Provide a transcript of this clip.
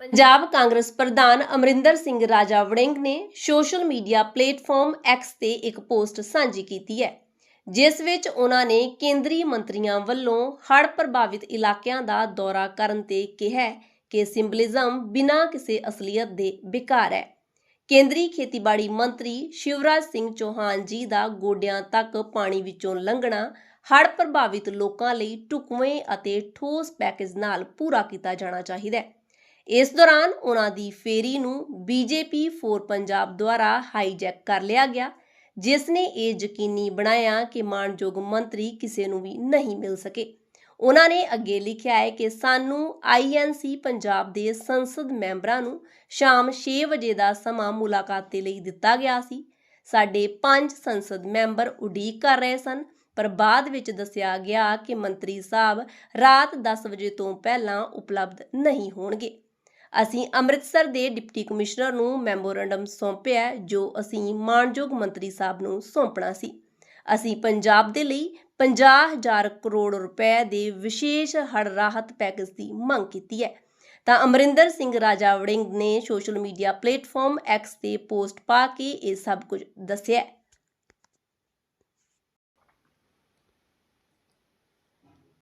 ਪੰਜਾਬ ਕਾਂਗਰਸ ਪ੍ਰਧਾਨ ਅਮਰਿੰਦਰ ਸਿੰਘ ਰਾਜਾ ਵੜਿੰਗ ਨੇ social media platform X ਤੇ ਇੱਕ ਪੋਸਟ ਸਾਂਝੀ ਕੀਤੀ ਹੈ, ਜਿਸ ਵਿੱਚ ਉਹਨਾਂ ਨੇ ਕੇਂਦਰੀ ਮੰਤਰੀਆਂ ਵੱਲੋਂ ਹੜ੍ਹ ਪ੍ਰਭਾਵਿਤ ਇਲਾਕਿਆਂ ਦਾ ਦੌਰਾ ਕਰਨ ਤੇ ਕਿਹਾ ਕਿ ਸਿੰਬਲਿਜ਼ਮ ਬਿਨਾਂ ਕਿਸੇ ਅਸਲੀਅਤ ਦੇ ਬੇਕਾਰ ਹੈ। ਕੇਂਦਰੀ ਖੇਤੀਬਾੜੀ ਮੰਤਰੀ ਸ਼ਿਵਰਾਜ ਸਿੰਘ ਚੌਹਾਨ ਜੀ ਦਾ ਗੋਡਿਆਂ ਤੱਕ ਪਾਣੀ ਵਿੱਚੋਂ ਲੰਘਣਾ, ਹੜ੍ਹ ਪ੍ਰਭਾਵਿਤ ਲੋਕਾਂ ਲਈ ਢੁਕਵੇਂ ਅਤੇ ਠੋਸ ਪੈਕੇਜ ਨਾਲ ਪੂਰਾ ਕੀਤਾ ਜਾਣਾ ਚਾਹੀਦਾ ਹੈ। ਇਸ ਦੌਰਾਨ ਉਹਨਾਂ ਦੀ ਫੇਰੀ ਨੂੰ ਬੀਜੇਪੀ ਫੋਰ ਪੰਜਾਬ ਦੁਆਰਾ ਹਾਈਜੈਕ ਕਰ ਲਿਆ ਗਿਆ, ਜਿਸ ਨੇ ਇਹ ਯਕੀਨੀ ਬਣਾਇਆ ਕਿ ਮਾਨਯੋਗ ਮੰਤਰੀ ਕਿਸੇ ਨੂੰ ਵੀ ਨਹੀਂ ਮਿਲ ਸਕੇ। ਉਹਨਾਂ ਨੇ ਅੱਗੇ ਲਿਖਿਆ ਹੈ ਕਿ ਸਾਨੂੰ ਆਈਐਨਸੀ ਪੰਜਾਬ ਦੇ ਸੰਸਦ ਮੈਂਬਰਾਂ ਨੂੰ ਸ਼ਾਮ 6 ਵਜੇ ਦਾ ਸਮਾਂ ਮੁਲਾਕਾਤ ਦੇ ਲਈ ਦਿੱਤਾ ਗਿਆ ਸੀ। ਸਾਡੇ ਪੰਜ ਸੰਸਦ ਮੈਂਬਰ ਉਡੀਕ ਕਰ ਰਹੇ ਸਨ, ਪਰ ਬਾਅਦ ਵਿੱਚ ਦੱਸਿਆ ਗਿਆ ਕਿ ਮੰਤਰੀ ਸਾਹਿਬ ਰਾਤ 10 ਵਜੇ ਤੋਂ ਪਹਿਲਾਂ ਉਪਲਬਧ ਨਹੀਂ ਹੋਣਗੇ। ਅਸੀਂ ਅੰਮ੍ਰਿਤਸਰ ਦੇ ਡਿਪਟੀ ਕਮਿਸ਼ਨਰ ਨੂੰ ਮੈਮੋਰੰਡਮ ਸੌਂਪਿਆ, ਜੋ ਅਸੀਂ ਮਾਨਯੋਗ ਮੰਤਰੀ ਸਾਹਿਬ ਨੂੰ ਸੌਂਪਣਾ ਸੀ। ਅਸੀਂ ਪੰਜਾਬ ਦੇ ਲਈ 50000 ਕਰੋੜ ਰੁਪਏ ਦੇ ਵਿਸ਼ੇਸ਼ ਹੜ ਰਾਹਤ ਪੈਕੇਜ ਦੀ ਮੰਗ ਕੀਤੀ ਹੈ। ਤਾਂ ਅਮਰਿੰਦਰ ਸਿੰਘ ਰਾਜਾ ਵੜਿੰਗ ਨੇ ਸੋਸ਼ਲ ਮੀਡੀਆ ਪਲੇਟਫਾਰਮ ਐਕਸ ਤੇ ਪੋਸਟ ਪਾ ਕੇ ਇਹ ਸਭ ਕੁਝ ਦੱਸਿਆ